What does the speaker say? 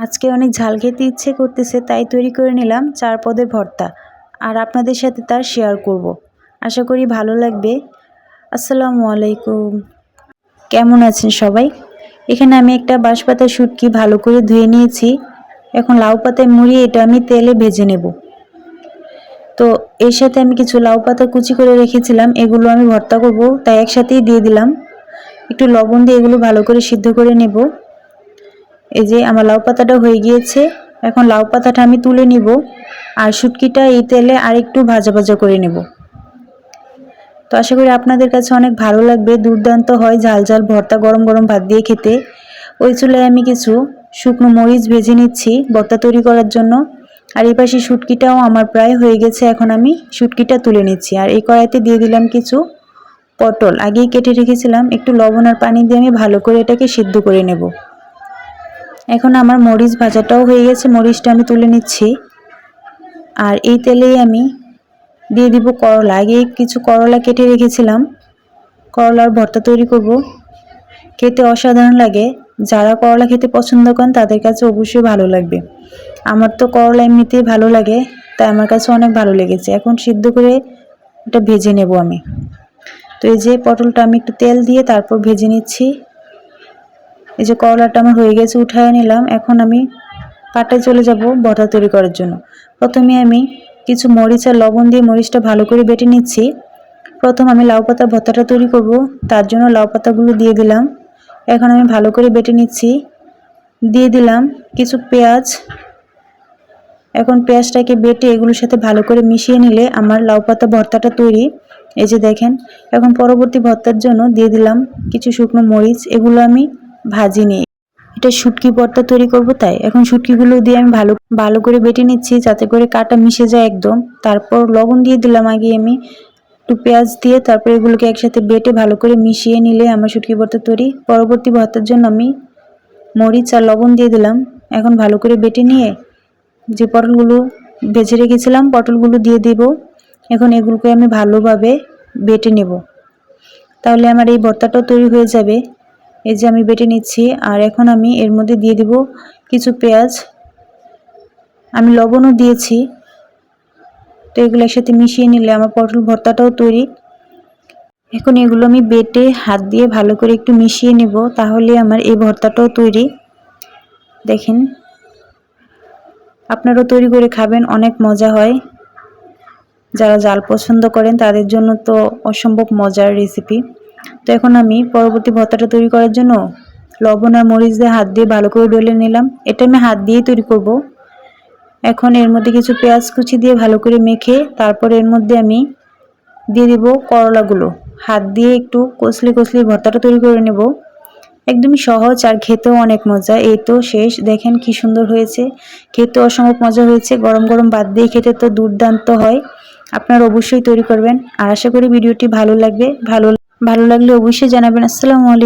আজকে অনেক ঝাল খেতে ইচ্ছে করতেছে, তাই তৈরি করে নিলাম চার পদের ভর্তা। আর আপনাদের সাথে তার শেয়ার করব। আশা করি ভালো লাগবে। আসসালামু আলাইকুম। কেমন আছেন সবাই? এখানে আমি একটা বাঁশপাতা শুটকি ভালো করে ধুয়ে নিয়েছি। এখন লাউ পাতায় মুড়িয়ে এটা আমি তেলে ভেজে নেব। তো এর সাথে আমি কিছু লাউ পাতা কুচি করে রেখেছিলাম, এগুলো আমি ভর্তা করব, তাই একসাথেই দিয়ে দিলাম। একটু লবণ দিয়ে এগুলো ভালো করে সিদ্ধ করে নেব। এই যে আমার লাউ পাতাটা হয়ে গিয়েছে, এখন লাউ পাতাটা আমি তুলে নিব আর শুটকিটা এই তেলে আর একটু ভাজা ভাজা করে নেব। তো আশা করি আপনাদের কাছে অনেক ভালো লাগবে, দুর্দান্ত হয়, ঝাল ঝাল ভর্তা গরম গরম ভাত দিয়ে খেতে। ওই চুলায় আমি কিছু শুকনো মরিচ ভেজে নিচ্ছি ভর্তা তৈরি করার জন্য। আর এই পাশে শুটকিটাও আমার প্রায় হয়ে গেছে, এখন আমি শুটকিটা তুলে নিচ্ছি। আর এই কড়াইতে দিয়ে দিলাম কিছু পটল। আগেই কেটে রেখেছিলাম, একটু লবণ আর পানি দিয়ে আমি ভালো করে এটাকে সিদ্ধ করে নেব। এখন আমার মরিচ ভাজাটাও হয়ে গেছে, মরিচটা আমি তুলে নিচ্ছি। আর এই তেলেই আমি দিয়ে দিব করলা। আগে কিছু করলা কেটে রেখেছিলাম। করলার ভর্তা তৈরি করব। খেতে অসাধারণ লাগে। যারা করলা খেতে পছন্দ করেন, তাদের কাছে অবশ্যই ভালো লাগবে। আমার তো করলা এমনিতেই ভালো লাগে, তাই আমার কাছে অনেক ভালো লেগেছে। এখন সিদ্ধ করে এটা ভেজে নেব আমি। তো এই যে পটলটা আমি একটু তেল দিয়ে তারপর ভেজে নিচ্ছি। এই যে করলাটা আমার হয়ে গেছে, উঠায় নিলাম। এখন আমি পাটায় চলে যাব বটা তৈরি করার জন্য। প্রথমে আমি কিছু মরিচ আর লবণ দিয়ে মরিচটা ভালো করে বেটে নিচ্ছি। প্রথম আমি লাউ পাতা ভর্তাটা তৈরি করব, তার জন্য লাউ পাতাগুলো দিয়ে দিলাম। এখন আমি ভালো করে বেটে নিচ্ছি। দিয়ে দিলাম কিছু পেঁয়াজ। এখন পেঁয়াজটাকে বেটে এগুলোর সাথে ভালো করে মিশিয়ে নিলে আমার লাউ পাতা ভর্তাটা তৈরি। এই যে দেখেন, এখন পরবর্তী ভর্তার জন্য দিয়ে দিলাম কিছু শুকনো মরিচ। এগুলো আমি ভাজি নিই। এটা শুটকি ভর্তা তৈরি করব তাই। এখন শুটকিগুলো দিয়ে আমি ভালো ভালো করে বেটে নিচ্ছি, যাতে করে কাটা মিশে যায় একদম। তারপর লবণ দিয়ে দিলাম আগে আমি। একটু পেঁয়াজ দিয়ে তারপর এগুলোকে একসাথে বেটে ভালো করে মিশিয়ে নিলে আমার শুটকি ভর্তা তৈরি। পরবর্তী ভর্তার জন্য আমি মরিচ আর লবণ দিয়ে দিলাম। এখন ভালো করে বেটে নিয়ে যে পটলগুলো ভেজে রেখেছিলাম, পটলগুলো দিয়ে দিব। এখন এগুলোকে আমি ভালোভাবে বেটে নেব। তাহলে আমার এই ভর্তাটাও তৈরি হয়ে যাবে। এই যে আমি বেটে নিচ্ছি, আর এখন আমি এর মধ্যে দিয়ে দিব কিছু পেঁয়াজ। আমি লবণও দিয়েছি। তো এগুলো একসাথে মিশিয়ে নিলে আমার পটল ভর্তাটাও তৈরি। এখন এগুলো আমি বেটে হাত দিয়ে ভালো করে একটু মিশিয়ে নেব, তাহলে আমার এই ভর্তাটাও তৈরি। দেখেন, আপনারাও তৈরি করে খাবেন, অনেক মজা হয়। যারা জাল পছন্দ করেন, তাদের জন্য তো অসম্ভব মজার রেসিপি তো এখন আমি পরবর্তী ভর্তাটা তৈরি করার জন্য লবণ আর মরিচ দিয়ে হাত দিয়ে ভালো করে ডলে নিলাম। এটা আমি হাত দিয়েই তৈরি করব। এখন এর মধ্যে কিছু পেঁয়াজ কুচি দিয়ে ভালো করে মেখে তারপর এর মধ্যে আমি দিয়ে দিব করলাগুলো। হাত দিয়ে একটু কচলি কচলি ভর্তাটা তৈরি করে নেব। একদমই সহজ আর খেতেও অনেক মজা। এই তো শেষ। দেখেন কি সুন্দর হয়েছে। খেতে অসম্ভব মজা হয়েছে। গরম গরম বাদ দিয়ে খেতে তো দুর্দান্ত হয়। আপনারা অবশ্যই তৈরি করবেন। আর আশা করি ভিডিওটি ভালো লাগবে। ভালো ভালো লাগলে অবশ্যই জানাবেন। আসসালামু আলাইকুম।